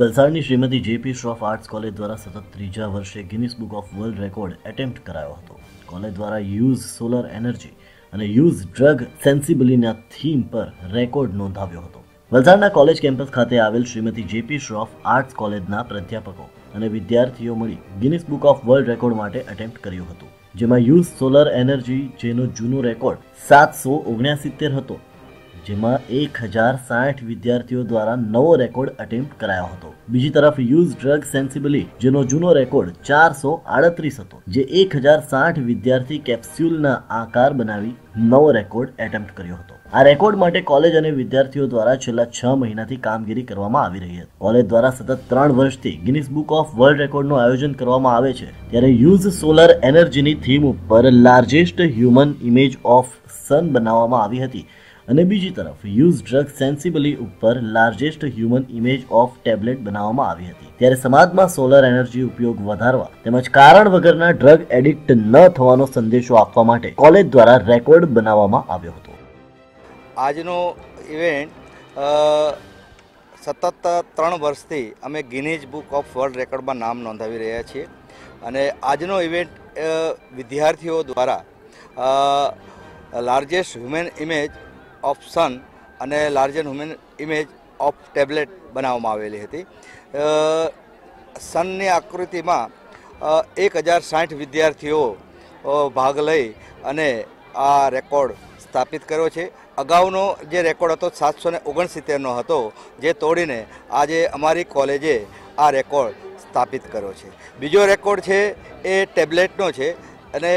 વલસાડની Shrimati JP Shroff arts college દ્વારા સતત ત્રીજા વર્ષે Guinness book of world record attempt કરાયો હતો. કોલેજ દ્વારા યુઝ સોલર એનર્જી અને યુઝ ડ્રગ સેન્સિબિલીના થીમ પર રેકોર્ડ નોંધાવ્યો હતો. વલસાડના કોલેજ કેમ્પસ ખાતે આવેલ શ્રીમતી જેપી શ્રોફ આર્ટ્સ કોલેજના પ્રાધ્યાપકો અને વિદ્યાર્થીઓ મળી Guinness book of world record માટે એટેમ્પ્ટ કર્યું હતું. જેમાં યુઝ સોલર એનર્જી જેનો જૂનો રેકોર્ડ સાતસો ઓગણસિત્તેર હતો જેમાં એક હજાર સાઠ વિદ્યાર્થીઓ દ્વારા નવો રેકોર્ડ અટેમ્પ્ટ કરાયો હતો. બીજી તરફ યુઝ ડ્રગ સેન્સિબિલી, જેનો જૂનો રેકોર્ડ ચારસો આડત્રીસ હતો, જે એક હજાર સાઠ વિદ્યાર્થી કેપ્સ્યુલના આકાર બનાવી નવો રેકોર્ડ એટેમ્પ્ટ કર્યો હતો. આ રેકોર્ડ માટે કોલેજ અને વિદ્યાર્થીઓ દ્વારા છેલ્લા છ મહિનાથી કામગીરી કરવામાં આવી રહી હતી. કોલેજ દ્વારા સતત ત્રણ વર્ષથી ગિનિસ બુક ઓફ વર્લ્ડ રેકોર્ડનું આયોજન કરવામાં આવે છે. ત્યારે યુઝ સોલર એનર્જીની થીમ ઉપર largest human image of sun બનાવવામાં આવી હતી. અને બીજી તરફ, યુઝ ડ્રગ સેન્સિબલી ઉપર largest human image of tablet બનાવવામાં આવી હતી. ત્યારે સમાજમાં સોલર એનર્જી ઉપયોગ વધારવા તેમજ કારણ વગરના ડ્રગ એડિક્ટ ન થવાનો સંદેશો આપવા માટે કોલેજ દ્વારા રેકોર્ડ બનાવવામાં આવ્યો હતો. આજનો ઇવેન્ટ સતત ત્રણ વર્ષથી અમે ગિનીજ બુક ઓફ વર્લ્ડ રેકોર્ડમાં નામ નોંધાવી રહ્યા છીએ. અને આજનો ઇવેન્ટ વિદ્યાર્થીઓ દ્વારા largest human image of sun અને larger human image of tablet બનાવવામાં આવેલી હતી. સનની આકૃતિમાં એક હજાર સાઠ વિદ્યાર્થીઓ ભાગ લઈ અને આ રેકોર્ડ સ્થાપિત કર્યો છે. અગાઉનો જે રેકોર્ડ હતો સાતસો ને ઓગણસિત્તેરનો હતો, જે તોડીને આજે અમારી કોલેજે આ રેકોર્ડ સ્થાપિત કર્યો છે. બીજો રેકોર્ડ છે એ ટેબ્લેટનો છે અને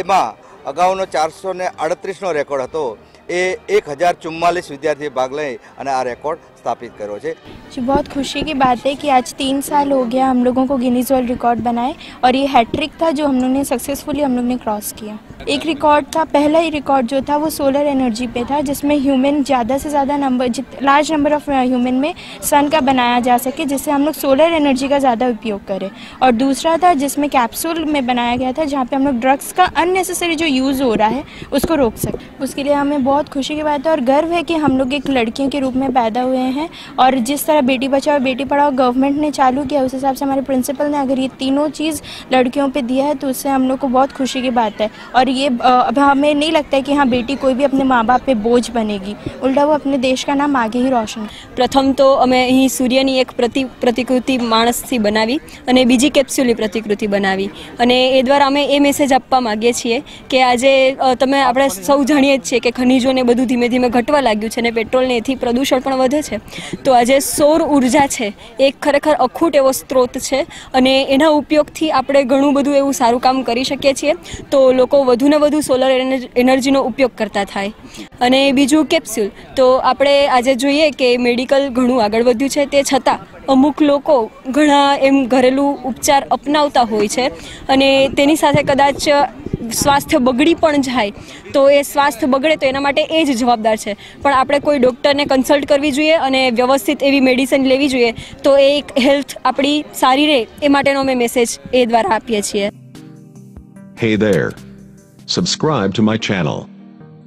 એમાં અગાઉનો ચારસો ને આડત્રીસનો રેકોર્ડ હતો. એ એક હજાર ચુમ્માલીસ વિદ્યાર્થી भाग ले અને આ રેકોર્ડ स्थापित करो છે जी बहुत खुशी की बात है कि आज तीन साल हो गया हम लोगों को गिनीज वर्ल्ड रिकॉर्ड बनाए और ये हैट्रिक था जो हम लोग ने सक्सेसफुली हम लोग ने क्रॉस किया एक रिकॉर्ड था पहला ही रिकॉर्ड जो था वो सोलर एनर्जी पे था जिसमें ह्यूमन ज़्यादा से ज़्यादा number large number of human में सन का बनाया जा सके जिससे हम लोग सोलर एनर्जी का ज़्यादा उपयोग करें और दूसरा था जिसमें कैप्सूल में बनाया गया था जहाँ पे हम लोग ड्रग्स का अननेसेसरी जो यूज़ हो रहा है उसको रोक सकें उसके लिए हमें बहुत खुशी की बात है और गर्व है कि हम लोग एक लड़कियों के रूप में पैदा हुए हैं और जिस तरह बेटी बचाओ बेटी पढ़ाओ गवर्नमेंट ने चालू किया उस हिसाब से हमारे प्रिंसिपल ने अगर ये तीनों चीज़ लड़कियों पे दिया है तो उससे हम लोग को बहुत खुशी की बात है और ये अब हमें नहीं लगता है कि हाँ बेटी कोई भी अपने माँ बाप पे बोझ बनेगी उल्टा वो अपने देश का नाम आगे ही रोशन પ્રથમ તો અમે અહીં સૂર્યની એક પ્રતિ પ્રતિકૃતિ માણસથી બનાવી અને બીજી કેપ્સ્યુલની પ્રતિકૃતિ બનાવી અને એ દ્વારા અમે એ મેસેજ આપવા માગીએ છીએ કે આજે તમે આપણે સૌ જાણીએ જ છીએ કે ખનિજોને બધું ધીમે ધીમે ઘટવા લાગ્યું છે અને પેટ્રોલને એથી પ્રદૂષણ પણ વધે છે. તો આજે સૌર ઊર્જા છે, એ ખરેખર અખૂટ એવો સ્ત્રોત છે અને એના ઉપયોગથી આપણે ઘણું બધું એવું સારું કામ કરી શકીએ છીએ. તો લોકો વધુને વધુ સોલર એનર્જીનો ઉપયોગ કરતા થાય. અને બીજું કેપ્સ્યુલ તો આપણે આજે જોઈએ કે મેડિકલ ઘણું આગળ વધ્યું છે, તે છતાં અમુક લોકો ઘણા એમ ઘરેલું ઉપચાર અપનાવતા હોય છે અને તેની સાથે કદાચ સ્વાસ્થ્ય બગડી પણ જાય, તો એ સ્વાસ્થ્ય બગડે તો એના માટે એ જ જવાબદાર છે પણ આપણે કોઈ ડૉક્ટરને કન્સલ્ટ કરવી જોઈએ અને વ્યવસ્થિત એવી મેડિસિન લેવી જોઈએ, તો એ એક હેલ્થ આપણી સારી રહે એ માટેનો અમે મેસેજ એ દ્વારા આપીએ છીએ Hey there. Subscribe to my channel.